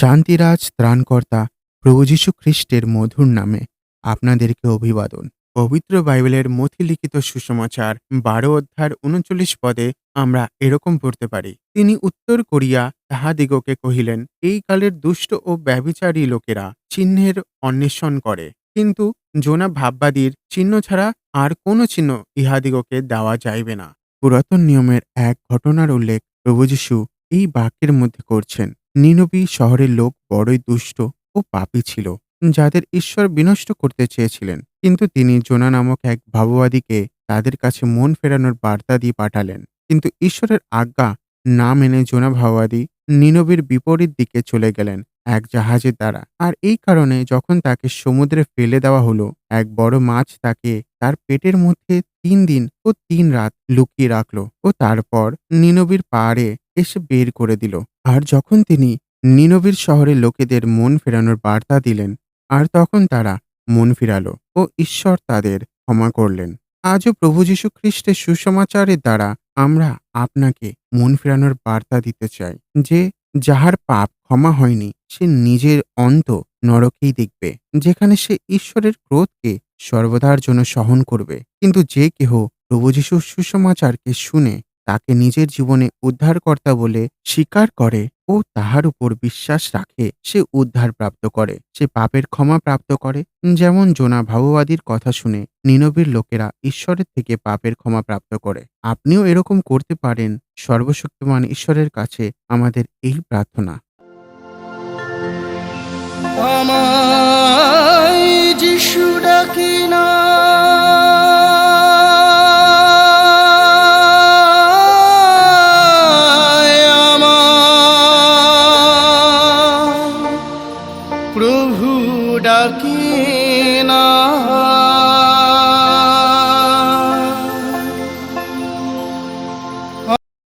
শান্তিরাজ ত্রাণকর্তা প্রভু যীশু খ্রিস্টের মধুর নামে আপনাদেরকে অভিবাদন। পবিত্র বাইবেলের মথিলিখিত সুসমাচার বারো অধ্যায়ের উনচল্লিশ পদে আমরা এরকম পড়তে পারি। তিনি উত্তর করিয়া তাহাদিগকে কহিলেন, এই কালের দুষ্ট ও ব্যভিচারী লোকেরা চিহ্নের অন্বেষণ করে। কিন্তু জোনা ভাববাদীর চিহ্ন ছাড়া আর কোনো চিহ্ন ইহাদিগকে দেওয়া যাইবে না। পুরাতন নিয়মের এক ঘটনার উল্লেখ প্রভু যীশু এই বাক্যের মধ্যে করছেন। নিনবী শহরের লোক বড়ই দুষ্ট ও পাপী ছিল, যাদের ঈশ্বর বিনষ্ট করতে চেয়েছিলেন। কিন্তু তিনি জোনা নামক এক ভাববাদীকে তাদের কাছে মন ফেরানোর বার্তা দিয়ে পাঠালেন। কিন্তু ঈশ্বরের আজ্ঞা না মেনে জোনা ভাববাদী নিনবীর বিপরীত দিকে চলে গেলেন এক জাহাজের দ্বারা। আর এই কারণে যখন তাকে সমুদ্রে ফেলে দেওয়া হলো, এক বড় মাছ তাকে তার পেটের মধ্যে তিন দিন ও তিন রাত লুকিয়ে রাখল ও তারপর নিনবীর পাড়ে এসে বের করে দিল। আর যখন তিনি নিনবীর শহরের লোকেদের মন ফেরানোর বার্তা দিলেন, আর তখন তারা মন ফিরালো ও ঈশ্বর তাদের ক্ষমা করলেন। আজও প্রভু যীশু খ্রিস্টের সুসমাচারের দ্বারা আমরা আপনাকে মন ফেরানোর বার্তা দিতে চাই যে, যাহার পাপ ক্ষমা হয়নি সে নিজের অন্ত নরকেই দেখবে, যেখানে সে ঈশ্বরের ক্রোধকে সর্বদার জন্য সহন করবে। কিন্তু যে কেহ প্রভু যীশুর সুসমাচারকে শুনে তাকে নিজের জীবনে উদ্ধারকর্তা বলে স্বীকার করে ও তাহার উপর বিশ্বাস রাখে, সে উদ্ধার প্রাপ্ত করে। সে পাপের ক্ষমা প্রাপ্ত করে। যেমন জোনা ভাববাদীর কথা শুনে নিনবীর লোকেরা ঈশ্বরের থেকে পাপের ক্ষমা প্রাপ্ত করে। আপনিও এরকম করতে পারেন। সর্বশক্তিমান ঈশ্বরের কাছে আমাদের এই প্রার্থনা। আমায় যিশু ডাকি না। প্রভু ডাকি না।